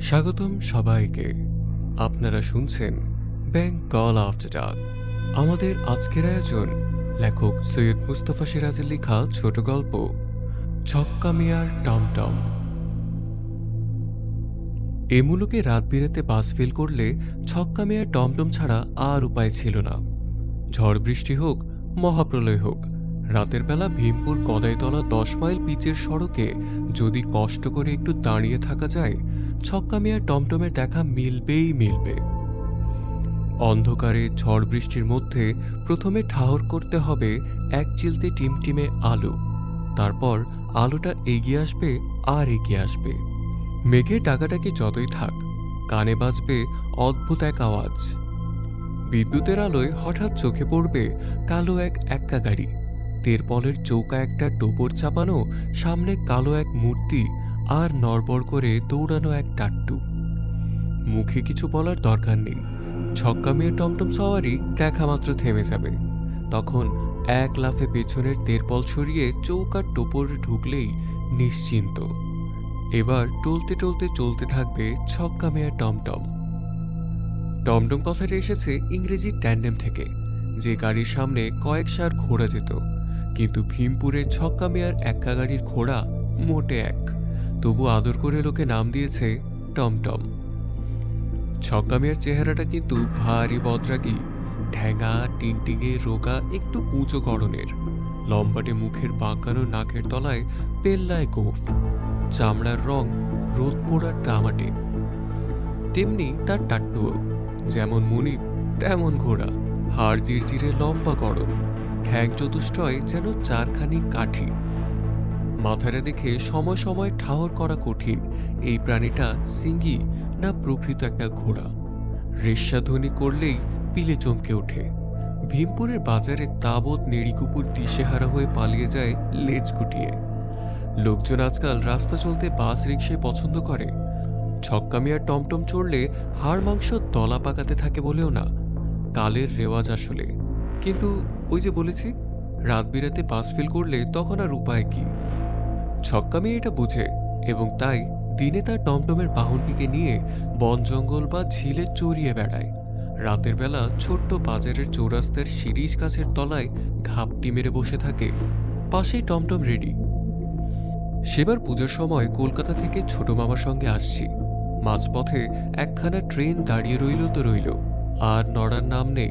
স্বাগতম সবাইকে। আপনারা শুনছেন বেঙ্গল আফটার ডাক আমাদের আজকের আয়োজন, লেখক সৈয়দ মুস্তফা সিরাজের লেখা ছোট গল্প, ছক্কা মিয়ার টমটম। এ মুলুকে রাত বিরেতে বাস ফেল করলে ছক্কা মেয়ার টমটম ছাড়া আর উপায় ছিল না। ঝড় বৃষ্টি হোক, মহাপ্রলয় হোক, রাতের বেলা ভীমপুর গদাইতলা দশ মাইল পিচের সড়কে যদি কষ্ট করে একটু দাঁড়িয়ে থাকা যায় ছক্কা মেয়ার টমটমের দেখা মিলবেই মিলবে। অন্ধকারে ঝড় বৃষ্টির মধ্যে প্রথমে ঠাহর করতে হবে এক চিলতে টিমটিমে আলো। তারপর আলোটা এগিয়ে আসবে আর এগিয়ে আসবে। মেঘে ডাকাটাকি যতই থাক, কানে বাজবে অদ্ভুত এক আওয়াজ। বিদ্যুতের আলোয় হঠাৎ চোখে পড়বে কালো এক এক্কা গাড়ি। তেরপলের চৌকা একটা টোপর চাপানো, সামনে কালো এক মূর্তি আর নড়বড় করে দৌড়ানো এক টাট্টু। মুখে কিছু বলার দরকার নেই। ছক্কা মেয়ে টমটম সওয়ারি দেখা মাত্র থেমে যাবে। তখন এক লাফে পেছনের তেরপল সরিয়ে চৌকার টোপর ঢুকলেই নিশ্চিন্ত। এবার টলতে টলতে চলতে থাকবে ছক্কা মেয়ার টমটম। টমটম কথাটা এসেছে ইংরেজি ট্যান্ডেম থেকে, যে গাড়ির সামনে কয়েক সার ঘোড়া যেত। কিন্তু ভীমপুরে ছক্কা মেয়ার একা গাড়ির ঘোড়া মোটে এক। তবু আদর করে লোকে নাম দিয়েছে টমটম। ছক্কা মেয়ার চেহারাটা কিন্তু ভারী বদরাগি, ঠ্যাঙা টিংটিঙে রোগা, একটু কুঁচো গড়নের। লম্বাটে মুখের বাঁকানো নাকের তলায় পেল্লায় গোফ। চামড়ার রং রোদ পোড়ার তামাটে। তেমনি তার টাট্টুও, যেমন মুনিপ তেমন ঘোড়া। হাড় জিরজিরে লম্বা গড়ন। ঠ্যাং চতুষ্টয় যেন চারখানি কাঠি। মাথাটা দেখে সময় সময় ঠাহর করা কঠিন। এই প্রাণীটা সিঙ্গি না প্রকৃত একটা ঘোড়া। রেশাধ্বনি করলেই পিলে চমকে ওঠে। ভীমপুরের বাজারে তাবৎ নেড়িকুকুর দিশেহারা হয়ে পালিয়ে যায় লেজ গুটিয়ে। লোকজন আজকাল রাস্তা চলতে বাস রিক্সায় পছন্দ করে। ছক্কা মিয়ার টমটম চড়লে হাড় মাংস দলা পাকাতে থাকে বলেও না। কালের রেওয়াজ আসলে। কিন্তু ওই যে বলেছি, রাত বিরাতে বাস ফেল করলে তখন আর উপায় কি? ছক্কা মেয়ে এটা বুঝে এবং তাই দিনে তার টমটমের বাহনটিকে নিয়ে বন জঙ্গল বা ঝিলে চড়িয়ে বেড়ায়। রাতের বেলা ছোট্ট বাজারের চৌরাস্তার শিরিষ গাছের তলায় ঘাপটি মেরে বসে থাকে। পাশেই টমটম রেডি। সেবার পুজোর সময় কলকাতা থেকে ছোট মামার সঙ্গে আসছি। মাঝপথে একখানা ট্রেন দাঁড়িয়ে রইল তো রইল। আর নড়ার নাম নেই।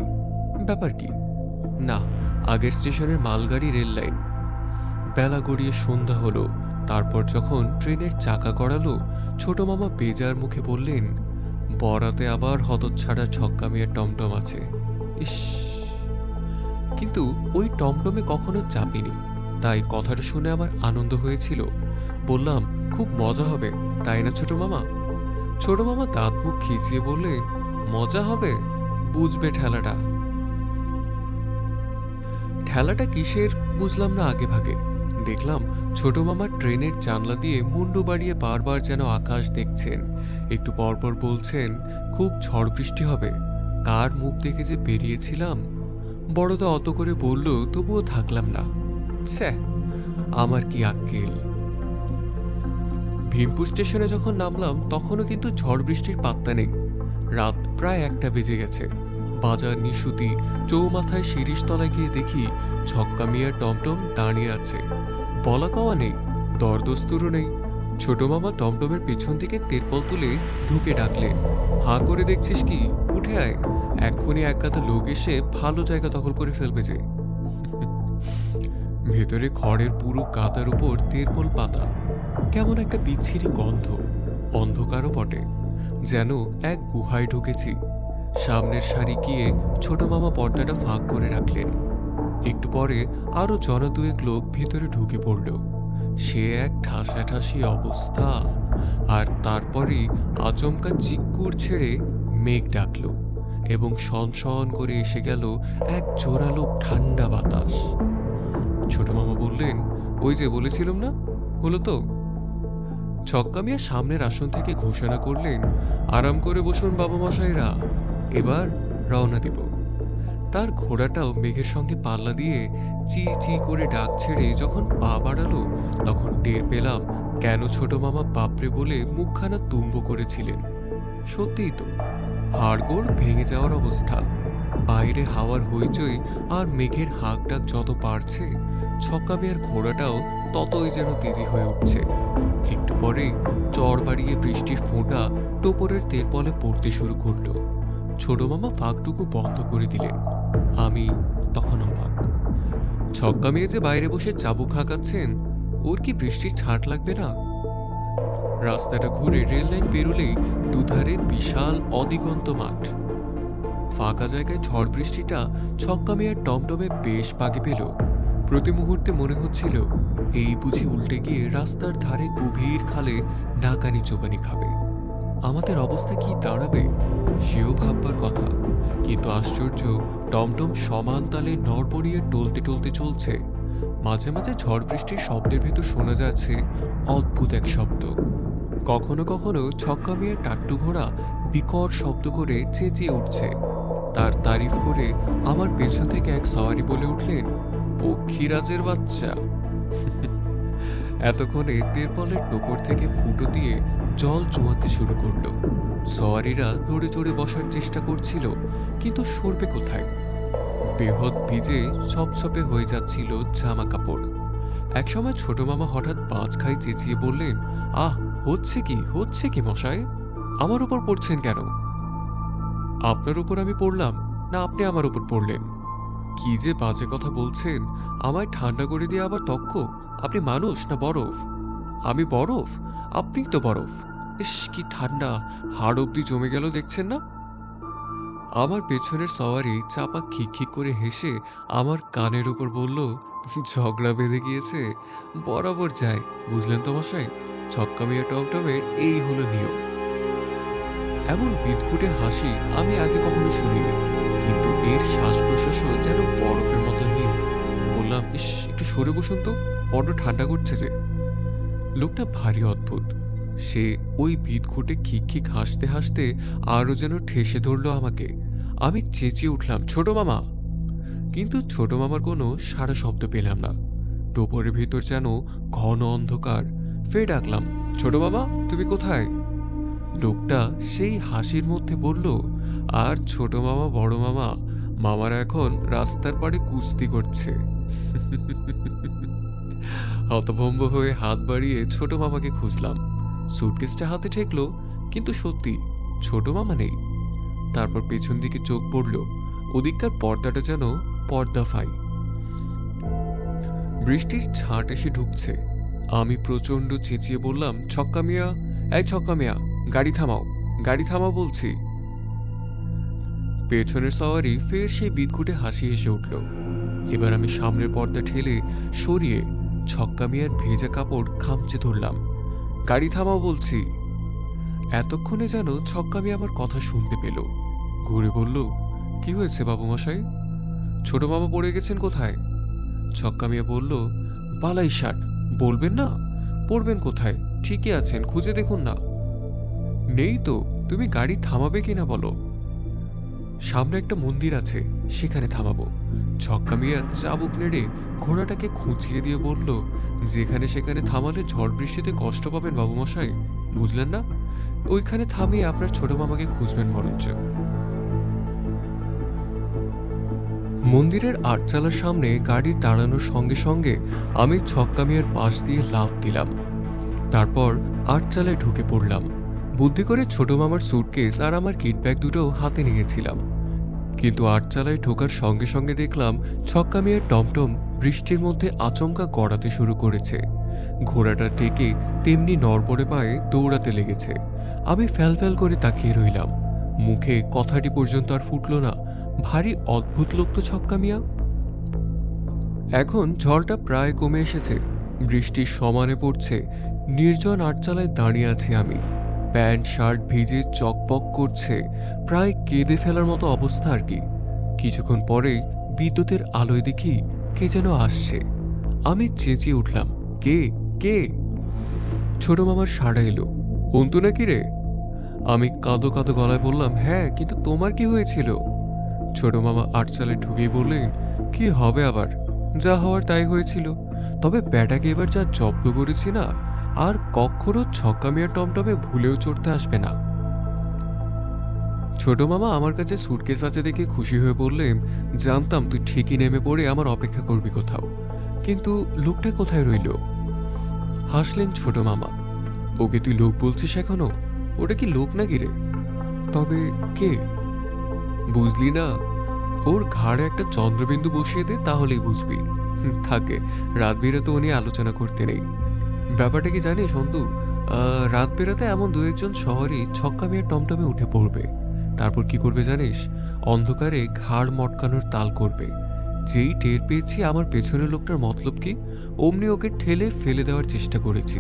ব্যাপার কি? না, আগের স্টেশনের মালগাড়ি রেল লাইন। বেলা গড়িয়ে সন্ধ্যা হলো। তারপর যখন ট্রেনের চাকা গড়ালো, ছোট মামা বেজার মুখে বললেন, বরাতে আবার হতচ্ছাড়া ছক্কা মেয়ের টমটম আছে। ইস। কিন্তু ওই টমটমে কখনো চাপিনি তাই কথাটা শুনে আমার আনন্দ হয়েছিল। বললাম, খুব মজা হবে, তাই না ছোট মামা? ছোট মামা দাঁত মুখ খিচিয়ে বললেন, মজা হবে, বুঝবে ঠেলাটা। ঠেলাটা কিসের বুঝলাম না আগে ভাগে। দেখলাম ছোট মামা ট্রেনের জানলা দিয়ে মুন্ডু বাড়িয়ে বারবার যেন আকাশ দেখছেন। একটু পরপর বলছেন, খুব ঝড় বৃষ্টি হবে। কার মুখ দেখে যে বেরিয়েছিলাম? বড়দা অত করে বলল, তবুও থাকলাম না। ছ্যা আমার কি আক্কেল? ভীমপুর স্টেশনে যখন নামলাম, তখনও কিন্তু ঝড় বৃষ্টির পাত্তা নেই। রাত প্রায় একটা বেজে গেছে। বাজার নিশুতি, চৌমাথায় শিরিষ তলায় গিয়ে দেখি ছক্কা মিয়ার টমটম দাঁড়িয়ে আছে। বলা কওয়া নেই। দরদস্তুরও নেই। ছোট মামা টমটমের পেছন দিকে তেরপল তুলে ঢুকে ডাকলেন হা করে দেখছিস কি? উঠে আয়। এক্ষুনি এক গাদা লোক এসে ভালো জায়গা দখল করে ফেলবে যে। ভেতরে খড়ের পুরো কাতার উপর তেরপল পাতা কেমন একটা বিচ্ছিরি গন্ধ, অন্ধকারও বটে, যেন এক গুহায় ঢুকেছি। সামনের সারি গিয়ে ছোট মামা পর্দাটা ফাঁক করে রাখলেন। একটু পরে আরও জনদুয়েক লোক ভিতরে ঢুকে পড়ল। সে এক ঠাসাঠাসি অবস্থা। আর তারপরেই আচমকা চিক্কুর ছেড়ে মেঘ ডাকলো এবং সনসন করে এসে গেল এক জোরালো ঠান্ডা বাতাস। ছোট মামা বললেন, ওই যে বলেছিলাম না? হলো তো? ছক্কা মিয়া সামনের আসন থেকে ঘোষণা করলেন, আরাম করে বসুন বাবা মশাইরা এবার রওনা দেব। তার ঘোড়াটাও মেঘের সঙ্গে পাল্লা দিয়ে চি চি করে ডাক ছেড়ে যখন পা বাড়ালো, তখন টের পেলাম কেন ছোট মামা বাপরে বলে মুখখানা তুম্ব করেছিলেন। সত্যিই তো, হাড়গোড় ভেঙে যাওয়ার অবস্থা। বাইরে হাওয়ার হইচই আর মেঘের হাঁক ডাক যত বাড়ছে ছক্কামিয়ার ঘোড়াটাও ততই যেন তেজি হয়ে উঠছে। একটু পরেই চর বাড়িয়ে বৃষ্টির ফোঁটা টোপরের তেরপলে পড়তে শুরু করল। ছোট মামা ফাঁকটুকু বন্ধ করে দিলেন। আমি তখন অবাক। ছক্কা মেয়ে যে বাইরে বসে চাবুক হাঁকাচ্ছেন। ওর কি বৃষ্টির ছাট লাগবে না? রাস্তাটা ঘুরে রেল লাইন পেরোলেই দুধারে বিশাল অদিগন্ত মাঠ। ফাঁকা জায়গায় ঝড় বৃষ্টিটা ছক্কা মেয়ের টমটমে বেশ পাগে পেল। প্রতি মুহূর্তে মনে হচ্ছিল, এই বুঝি উল্টে গিয়ে রাস্তার ধারে গভীর খালে ডাকানি চোবানি খাবে। আমাদের অবস্থা কি দাঁড়াবে, সেও ভাববার কথা। কিন্তু আশ্চর্য টমটম সমান তালে নড়বড়িয়ে টলতে টলতে চলছে। মাঝে মাঝে ঝড় বৃষ্টির শব্দের ভেতর শোনা যাচ্ছে অদ্ভুত এক শব্দ। কখনো কখনো ছক্কা মেয়ের টাট্টু ঘোড়া বিকট শব্দ করে চেঁচিয়ে উঠছে। তার তারিফ করে আমার পেছন থেকে এক সওয়ারি বলে উঠলেন, পক্ষীরাজের বাচ্চা। এতক্ষণে তেরপলের টোপর থেকে ফুটো দিয়ে জল চুয়াতে শুরু করল। সওয়ারিরা দৌড়ে চড়ে বসার চেষ্টা করছিল, কিন্তু সরবে কোথায়? বেহদ ভিজে ছপছপে হয়ে যাচ্ছিল জামা কাপড়। একসময় ছোট মামা হঠাৎ পাঁচ খাই চেঁচিয়ে বললেন, আহ, হচ্ছে কি হচ্ছে কি মশাই আমার উপর পড়ছেন কেন? আপনার উপর আমি পড়লাম, না আপনি আমার উপর পড়লেন। কি যে বাজে কথা বলছেন, আমায় ঠান্ডা করে দিয়ে আবার তক্ক। আপনি মানুষ না বরফ? আমি বরফ? আপনি তো বরফ। ইস, কি ঠান্ডা। হাড় অব্দি জমে গেল, দেখছেন না? আমার পেছনের সওয়ারি চাপা খিকখিক করে হেসে আমার কানের ওপর বলল, ঝগড়া বেঁধে গিয়েছে? বরাবর যায়, বুঝলেন তো মশাই? ছক্কা মিয়া টমটমের এই হলো নিয়ম। এমন বিদঘুটে হাসি আমি আগে কখনো শুনিনি, কিন্তু এর শ্বাস প্রশ্বাসও যেন বরফের মতো হিম। বললাম, ইস, একটু সরে বসুন তো, বড্ড ঠান্ডা করছে যে। লোকটা ভারী অদ্ভুত। সে ওই বিদঘুটে খিক খিক হাসতে হাসতে আরও যেন ঠেসে ধরলো আমাকে। আমি চেঁচিয়ে উঠলাম, ছোট মামা! কিন্তু ছোট মামার কোনো সারা শব্দ পেলাম না। টোপরের ভিতর যেন ঘন অন্ধকার। ফের ডাকলাম, ছোট মামা, তুমি কোথায়? লোকটা সেই হাসির মধ্যে বলল, আর ছোট মামা, বড় মামা, মামারা এখন রাস্তার পাড়ে কুস্তি করছে। হতভম্ব হয়ে হাত বাড়িয়ে ছোট মামাকে খুঁজলাম। সুটকেসটা হাতে ঠেকলো, কিন্তু সত্যি, ছোট মামা নেই। তারপর পেছন দিকে চোখ পড়ল, ওদিককার পর্দাটা যেন পর্দা ফাই। বৃষ্টির ছাট এসে ঢুকছে। আমি প্রচণ্ড চেঁচিয়ে বললাম, ছক্কা মিয়া, এই ছক্কা মিয়া, গাড়ি থামাও গাড়ি থামাও বলছি। পেছনের সওয়ারি ফের সেই বিদঘুটে হাসি এসে উঠল। এবার আমি সামনের পর্দা ঠেলে সরিয়ে ছক্কা মিয়ার ভেজা কাপড় খামচে ধরলাম। গাড়ি থামাও বলছি। এতক্ষণে যেন ছক্কা মিয়া আমার কথা শুনতে পেল। ঘুরে বলল, কি হয়েছে বাবু মশাই ছোট মামা পড়ে গেছেন কোথায়? ছক্কা মিয়া বলল, বালাই শার্ট বলবেন না? পড়বেন কোথায়? ঠিকই আছেন, খুঁজে দেখুন না। নেই তো, তুমি গাড়ি থামাবে কিনা বলো? সামনে একটা মন্দির আছে, সেখানে থামাবো। ছক্কা মিয়া চাবুক নেড়ে ঘোড়াটাকে খুঁচিয়ে দিয়ে বলল, যেখানে সেখানে থামালে ঝড় বৃষ্টিতে কষ্ট পাবেন বাবু মশাই বুঝলেন না? ওইখানে থামিয়ে আপনার ছোট মামাকে খুঁজবেন বরঞ্চ। মন্দিরের আটচালার সামনে গাড়ি দাঁড়ানোর সঙ্গে সঙ্গে আমি ছক্কা মিয়ার পাশ দিয়ে লাফ দিলাম। তারপর আটচালায় ঢুকে পড়লাম। বুদ্ধি করে ছোট মামার সুটকেস আর আমার কিট ব্যাগ দুটো হাতে নিয়েছিলাম। কিন্তু আটচালায় ঢোকার সঙ্গে সঙ্গে দেখলাম ছক্কা মেয়ের টমটম বৃষ্টির মধ্যে আচমকা গড়াতে শুরু করেছে। ঘোড়াটা টেকে তেমনি নড়বড়ে পায়ে দৌড়াতে লেগেছে। আমি ফ্যাল ফ্যাল করে তাকিয়ে রইলাম। মুখে কথাটি পর্যন্ত আর ফুটল না। ভারী অদ্ভুত লোক তো ছক্কা মিয়া। এখন ঝড়টা প্রায় কমে এসেছে। বৃষ্টি সমানে পড়ছে। নির্জন আটচালায় দাঁড়িয়ে আছি আমি। প্যান্ট, শার্ট ভিজে চকপক করছে। প্রায় কেঁদে ফেলার মতো অবস্থা আর কি। কিছুক্ষণ পরেই বিদ্যুতের আলোয় দেখি কে যেন আসছে। আমি চেঁচিয়ে উঠলাম, কে? কে? ছোট মামার সাড়া এলো, অন্তু নাকি রে? আমি কাঁদো কাঁদো গলায় বললাম হ্যাঁ কিন্তু তোমার কি হয়েছিল? ছোট মামা আটচালে ঢুকেই বললেন, কি হবে আবার? যা হওয়ার তাই হয়েছিল। তবে ব্যাটাকে এবার যা জব্দ করেছি না আর কখনো ছক্কা মিয়া টমটমে ভুলেও চড়তে আসবে না। ছোট মামা আমার কাছে সুটকেস আছে দেখে খুশি হয়ে বললেন, জানতাম তুই ঠিকই নেমে পড়ে আমার অপেক্ষা করবি কোথাও। কিন্তু লোকটা কোথায় রইল? হাসলেন ছোট মামা। ওকে তুই লোক বলছিস এখনও? ওটা কি লোক নাকি রে? তবে কে? বুঝলি না, ওর ঘাড়ে একটা চন্দ্রবিন্দু বসিয়ে দে, তাহলেই বুঝবি। থাকে, রাত ও নিয়ে আলোচনা করতে নেই। ব্যাপারটা কি জানিস আহ, রাত বেরোতে এমন দু একজন শহরই ছক্কা মেয়ের টমটমে উঠে পড়বে। তারপর কি করবে জানিস? অন্ধকারে ঘাড় মটকানোর তাল করবে। যেই টের পেয়েছি আমার পেছনের লোকটার মতলব কি? অমনি ওকে ঠেলে ফেলে দেওয়ার চেষ্টা করেছি।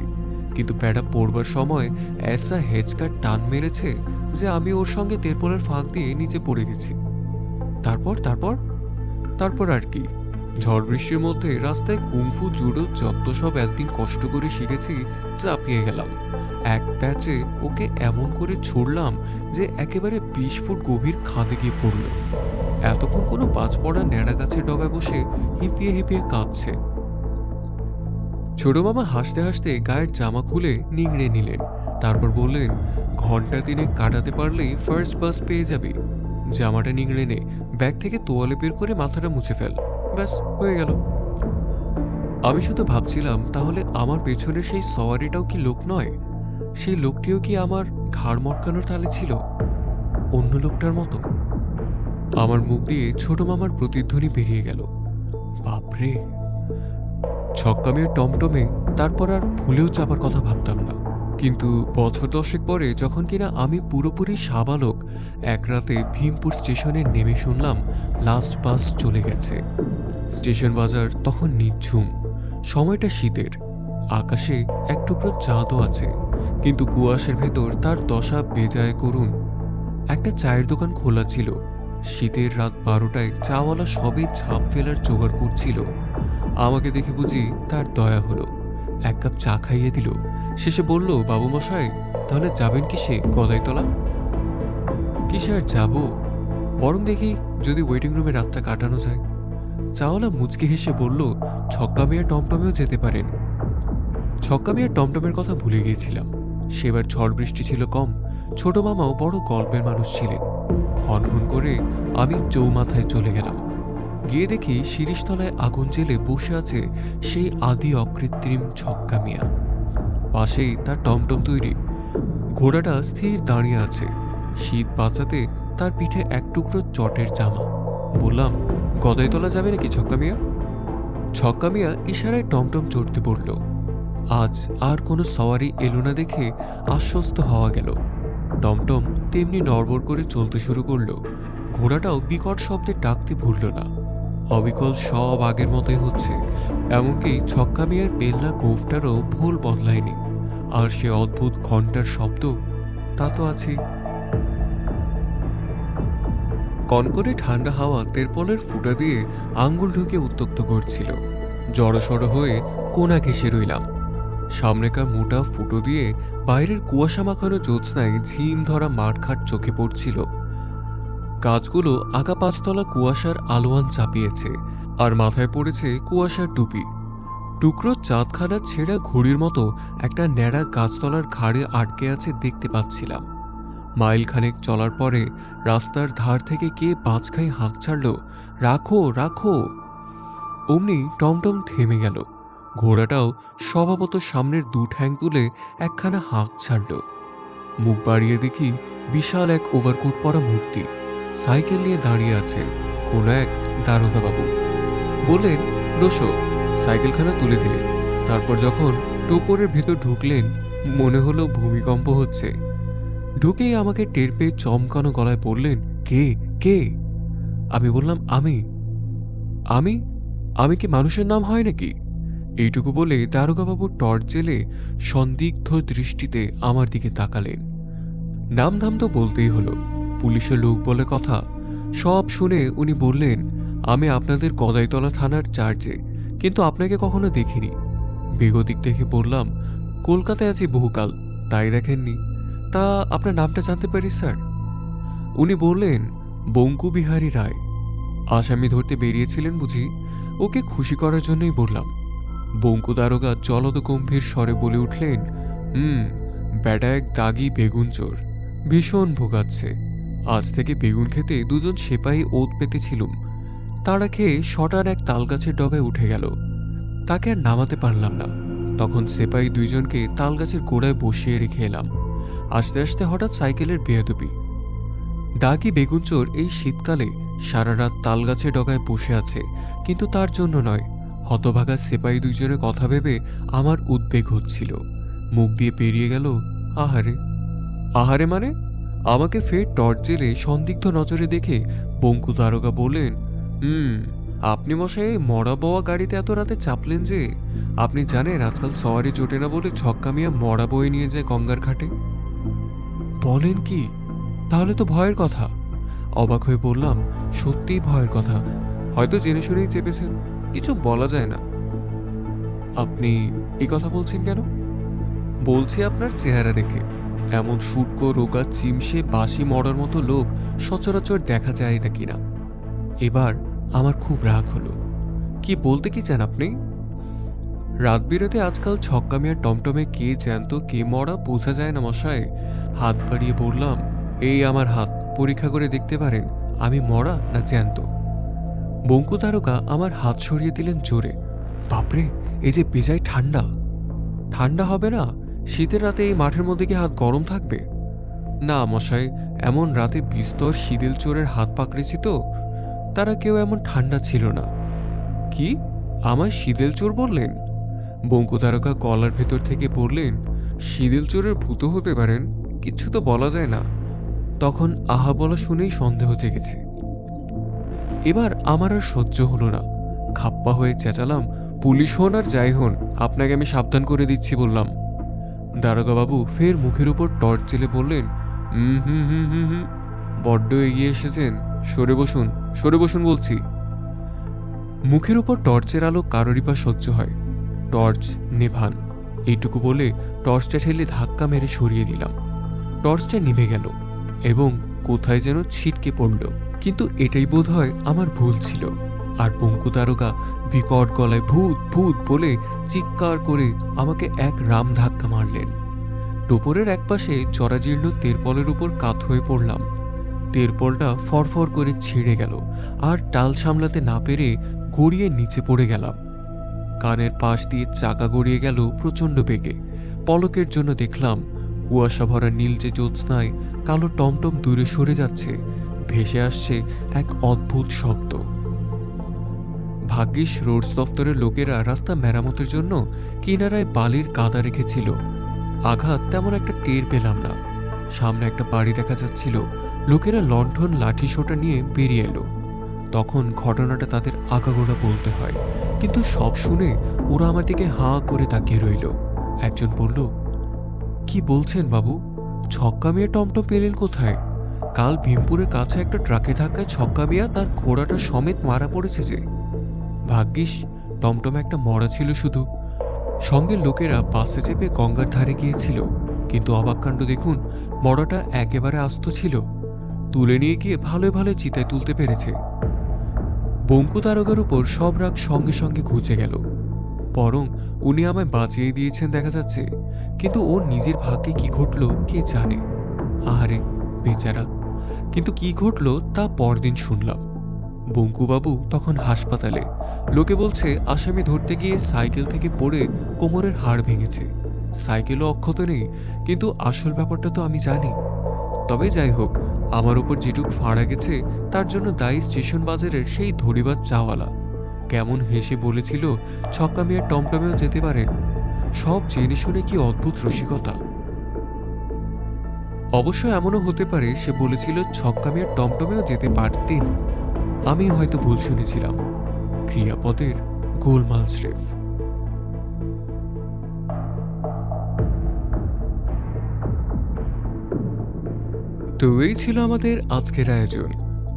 কিন্তু প্যাডা পড়বার সময় এসা হেচকার টান মেরেছে যে আমি ওর সঙ্গে তেরপলের ফাঁক দিয়ে নিচে পড়ে গেছি। তারপর তারপর? তারপর আর কি? ঝড় বৃষ্টির মধ্যে রাস্তায় কুংফু, জুডো, যত সব একদিন কষ্ট করে শিখেছি, চাপিয়ে গেলাম। এক প্যাচে ওকে এমন করে ছুড়লাম যে একেবারে বিশ ফুট গভীর খাদে গিয়ে পড়ল। এতক্ষণ কোনো পাঁচ পড়া ন্যাড়া গাছের ডগায় বসে হিপিয়ে হিপিয়ে কাঁদছে। ছোট মামা হাসতে হাসতে গায়ের জামা খুলে নিংড়ে নিলেন। তারপর বললেন, ঘণ্টা দিনে কাটাতে পারলেই ফার্স্ট বাস পেয়ে যাবি। জামাটা নিংড়ে নে, ব্যাগ থেকে তোয়ালে বের করে মাথাটা মুছে ফেল। ব্যাস, হয়ে গেল। আমি শুধু ভাবছিলাম, তাহলে আমার পেছনে সেই সওয়ারিটাও কি লোক নয়? সেই লোকটিও কি আমার ঘাড় মটকানোর তালে ছিল? অন্য লোকটার মতো। আমার মুখ দিয়ে ছোট মামার প্রতিধ্বনি বেরিয়ে গেল। বাপরে! ছক্কামের টমটমে, তারপর আর ভুলেও চাপার কথা ভাবতাম না। কিন্তু বছর দশেক পরে যখন কিনা আমি পুরোপুরি সাবালক, এক রাতে ভীমপুর স্টেশনে নেমে শুনলাম, লাস্ট বাস চলে গেছে। স্টেশন বাজার তখন নিঝুম। সময়টা শীতের। আকাশে এক টুকরো চাঁদও আছে, কিন্তু কুয়াশের ভেতর তার দশা বেজায় করুন একটা চায়ের দোকান খোলা ছিল। শীতের রাত বারোটায় চাওয়ালা সবে ছাপ ফেলার জোগাড় করছিল। আমাকে দেখে বুঝি তার দয়া হলো। এক কাপ চা খাইয়ে দিল। শেষে বলল বাবু মশাই তাহলে যাবেন কিসে গদাইতলা কিসে আর যাব? বরং দেখি যদি ওয়েটিং রুমে রাতটা কাটানো যায়। চাওয়ালা মুচকে হেসে বলল, ছক্কা মেয়ে টমটমেও যেতে পারেন। ছক্কা মেয়ের টমটমের কথা ভুলে গিয়েছিলাম। সেবার ঝড় বৃষ্টি ছিল কম, ছোট মামাও বড় গল্পের মানুষ ছিলেন। হনহন করে আমি চৌমাথায় চলে গেলাম। গিয়ে দেখি শিরিষতলায় আগুন জেলে বসে আছে সেই আদি অকৃত্রিম ছক্কা মিয়া। পাশেই তার টমটম তৈরি। ঘোড়াটা স্থির দাঁড়িয়ে আছে। শীত বাঁচাতে তার পিঠে এক টুকরো চটের জামা। বললাম গদাই তোলা যাবে নাকি ছক্কা মিয়া? ছক্কা মিয়া ইশারায় টমটম চড়তে পড়ল। আজ আর কোনো সওয়ারি এলো না দেখে আশ্বস্ত হওয়া গেল। টমটম তেমনি নড়বড় করে চলতে শুরু করল। ঘোড়াটাও বিকট শব্দে ডাকতে ভুলল না। অবিকল সব আগের মতোই হচ্ছে। এমনকি ছক্কা মিয়ার বেল্লা গোফটারও ভুল বদলায়নি। আর সে অদ্ভুত ঘণ্টার শব্দ, তা তো আছেই। কনকনে ঠান্ডা হাওয়া তেরপলের ফুটা দিয়ে আঙ্গুল ঢুকে উত্তক্ত করছিল। জড়সড় হয়ে কোনা ঘেসে রইলাম। সামনেকার মোটা ফুটো দিয়ে বাইরের কুয়াশা মাখানো জ্যোৎস্নায় ঝিম ধরা মাঠঘাট চোখে পড়ছিল। গাছগুলো আগা পাঁচতলা কুয়াশার আলোয়ান চাপিয়েছে আর মাথায় পড়েছে কুয়াশার টুপি। টুকরো চাঁদখানা ছেঁড়া ঘড়ির মতো একটা ন্যাড়া গাছতলার ঘাড়ে আটকে আছে দেখতে পাচ্ছিলাম। মাইল খানেক চলার পরে রাস্তার ধার থেকে কে বাজখাই হাঁক ছাড়ল, রাখো রাখো। অমনি টমটম থেমে গেল। ঘোড়াটাও স্বভাবত সামনের দু ঠ্যাং তুলে একখানা হাঁক ছাড়ল। মুখ বাড়িয়ে দেখি বিশাল এক ওভারকোট পরা মূর্তি। সাইকেল নিয়ে দাঁড়িয়ে আছেন কোনো এক দারোগা বাবু বললেন দোষো সাইকেলখানা তুলে দিলেন। তারপর যখন টোপরের ভেতর ঢুকলেন, মনে হলো ভূমিকম্প হচ্ছে। ঢুকেই আমাকে টের পেয়ে চমকানো গলায় বললেন, কে? কে? আমি বললাম, আমি। আমি? আমি কি মানুষের নাম হয় নাকি? এইটুকু বলে দারোগাবাবু টর্চ জেলে সন্দিগ্ধ দৃষ্টিতে আমার দিকে তাকালেন। নাম ধাম তো বলতেই হলো, পুলিশের লোক বলে কথা। সব শুনে উনি বললেন, আমি আপনাদের গদাইতলা থানার চার্জে কিন্তু আপনাকে কখনো দেখিনি। বেগতিক দেখে বললাম, কলকাতায় আছি বহুকাল, তাই দেখেননি। তা আপনার নামটা জানতে পারি, স্যার? উনি বললেন, বঙ্কু বিহারী রায়। আসামি ধরতে বেরিয়েছিলেন বুঝি, ওকে খুশি করার জন্যই বললাম। বঙ্কু দারোগা জলদ গম্ভীর স্বরে বলে উঠলেন, হুম ব্যাটা এক দাগি বেগুন চোর, ভীষণ ভোগাচ্ছে। আজ থেকে বেগুন খেতে দুজন সেপাহী ওত পেতেছিলুম। তারা খেয়ে শটার এক তালগাছের ডগায় উঠে গেল। তাকে আর নামাতে পারলাম না। তখন সেপাহী দুইজনকে তালগাছের গোড়ায় বসিয়ে রেখে এলাম। আস্তে আস্তে হঠাৎ সাইকেলের বেয়াদবি। ডাকি বেগুনচোর এই শীতকালে সারা রাত তালগাছের ডগায় বসে আছে, কিন্তু তার জন্য নয়। হতভাগা সেপাই দুইজনের কথা ভেবে আমার উদ্বেগ হচ্ছিল। মুখ দিয়ে পেরিয়ে গেল, আহারে! আহারে মানে? আমাকে ফের টর্চ জেলে সন্দিগ্ধ নজরে দেখে বঙ্কু তারকা বললেন, হুম, আপনি মশাই মরা বওয়া গাড়িতে এত রাতে চাপলেন যে, আপনি জানেন আজকাল সওয়ারি জোটে না বলে ছক্কা মিয়া মরা বয়ে নিয়ে যায় গঙ্গার ঘাটে? বলেন কি? তাহলে তো ভয়ের কথা। অবাক হয়ে বললাম, সত্যিই ভয়ের কথা। হয়তো জেনে শুনেই চেপেছেন, কিছু বলা যায় না। আপনি এই কথা বলছেন কেন? বলছি আপনার চেহারা দেখে। এমন শুটকো রোগা চিমসে বাসি মরার মতো লোক সচরাচর দেখা যায় না কিনা। এবার আমার খুব রাগ হলো। কি বলতে কি চান আপনি? রাত বিরতে আজকাল ছক্কামিয়ার টমটমে কে জ্যান্ত, কে মরা বোঝা যায় না মশাই হাত বাড়িয়ে বললাম, এই আমার হাত, পরীক্ষা করে দেখতে পারেন, আমি মরা না জ্যান্ত? বঙ্কু তারকা আমার হাত সরিয়ে দিলেন জোরে, বাপরে, এই যে বেজায় ঠান্ডা। ঠান্ডা হবে না? শীতের রাতে এই মাঠের মধ্যে কি হাত গরম থাকবে? না মশাই এমন রাতে বিস্তর শীতেল চোরের হাত পাকড়েছি তো, তারা কেউ এমন ঠান্ডা ছিল না। কি? আমায় শীতেল চোর বললেন? বঙ্কু তারকা গলার ভেতর থেকে বললেন, শিদিল চোরের ভূত হতে পারেন, কিছু তো বলা যায় না। তখন আহা বলা শুনেই সন্দেহ জেগেছে। এবার আমার আর সহ্য হলো না। খাপ্পা হয়ে চেঁচালাম, পুলিশ হন আর যাই হন, আপনাকে আমি সাবধান করে দিচ্ছি বললাম। দারোগাবাবু ফের মুখের উপর টর্চ জেলে বললেন হুম হুম হুম হুম হুম, বড্ড এগিয়ে এসেছেন, সরে বসুন সরে বসুন বলছি। মুখের উপর টর্চের আলো কারোরই বা সহ্য হয়। টর্চ, নেভান। এইটুকু বলে টর্চটা ঠেলে ধাক্কা মেরে সরিয়ে দিলাম। টর্চটা নিভে গেল এবং কোথায় যেন ছিটকে পড়ল। কিন্তু এটাই বোধ হয় আমার ভুল ছিল। আর পঙ্কু তারকা বিকট গলায় ভূত ভূত বলে চিৎকার করে আমাকে এক রাম ধাক্কা মারলেন। টোপরের একপাশে জরাজীর্ণ তেরপলের উপর কাত হয়ে পড়লাম। তেরপলটা ফরফর করে ছিঁড়ে গেল আর টাল সামলাতে না পেরে গড়িয়ে নিচে পড়ে গেলাম। কানের পাশ দিয়ে চাকা গড়িয়ে গেল প্রচণ্ড বেগে। পলকের জন্য দেখলাম কুয়াশা ভরা নীলচে জ্যোৎস্নায় কালো টমটম দূরে সরে যাচ্ছে, ভেসে আসছে এক অদ্ভুত শব্দ। ভাগ্যিস রোডস দফতরের লোকেরা রাস্তা মেরামতের জন্য কিনারায় বালির কাদা রেখেছিল। আঘাত তেমন একটা টের পেলাম না। সামনে একটা বাড়ি দেখা যাচ্ছিল। লোকেরা লণ্ঠন, লাঠি, সোটা নিয়ে বেরিয়ে এলো। তখন ঘটনাটা তাদের আগাগোড়া বলতে হয়। কিন্তু সব শুনে ওরা আমার দিকে হাঁ করে তাকিয়ে রইল। একজন বলল, কি বলছেন বাবু? ছক্কা মিয়া টমটম পেলেন কোথায়? কাল ভীমপুরের কাছে একটা ট্রাকে ধাক্কায় ছক্কা মিয়া তার ঘোড়াটা সমেত মারা পড়েছে যে। ভাগ্যিস, টমটম একটা মরা ছিল শুধু। সঙ্গে লোকেরা বাসে চেপে গঙ্গার ধারে গিয়েছিল। কিন্তু অবাক কাণ্ড দেখুন, মরাটা একেবারে আস্ত ছিল। তুলে নিয়ে গিয়ে ভালো ভালো চিতায় তুলতে পেরেছে। বঙ্কু তারকার উপর সব রাগ সঙ্গে সঙ্গে ঘুচে গেল। বরং উনি আমায় বাঁচিয়ে দিয়েছেন দেখা যাচ্ছে, কিন্তু ওর নিজের ভাগ্যে কি ঘটলো কে জানে? আহারে, বেচারা। কিন্তু কি ঘটলো তা পরদিন শুনলাম। বঙ্কুবাবু তখন হাসপাতালে। লোকে বলছে, আসামি ধরতে গিয়ে সাইকেল থেকে পড়ে কোমরের হাড় ভেঙেছে। সাইকেলও অক্ষত নেই, কিন্তু আসল ব্যাপারটা তো আমি জানি। তবে যাই হোক আমার উপর যেটুক ফাঁড়া গেছে, তার জন্য দায়ী স্টেশন বাজারের সেই ধরিবার চাওয়ালা। কেমন হেসে বলেছিল, ছক্কা মেয়ের টমটমেও যেতে পারেন। সব জেনে শুনে কি অদ্ভুত রসিকতা। অবশ্য এমনও হতে পারে, সে বলেছিল ছক্কা মেয়ের টমটমেও যেতে পারতেন। আমি হয়তো ভুল শুনেছিলাম। ক্রিয়াপদের গোলমাল স্রেফ। তো এই ছিল আমাদের আজকের আয়োজন।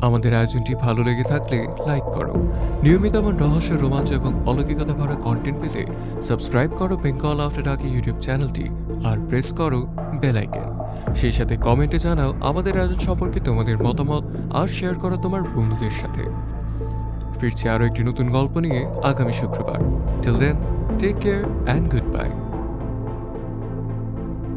আমাদের আয়োজনটি ভালো লেগে থাকলে লাইক করো। নিয়মিত আমার রহস্য, রোমাঞ্চ এবং অলৌকিকতা ভরা কন্টেন্ট পেতে সাবস্ক্রাইব করো বেঙ্গল আফটার ডাক ইউটিউব চ্যানেলটি আর প্রেস করো বেল আইকন সেই সাথে কমেন্টে জানাও আমাদের আয়োজন সম্পর্কে তোমাদের মতামত আর শেয়ার করো তোমার বন্ধুদের সাথে। ফিরছি আরও একটি নতুন গল্প নিয়ে আগামী শুক্রবার। Till then take care and good bye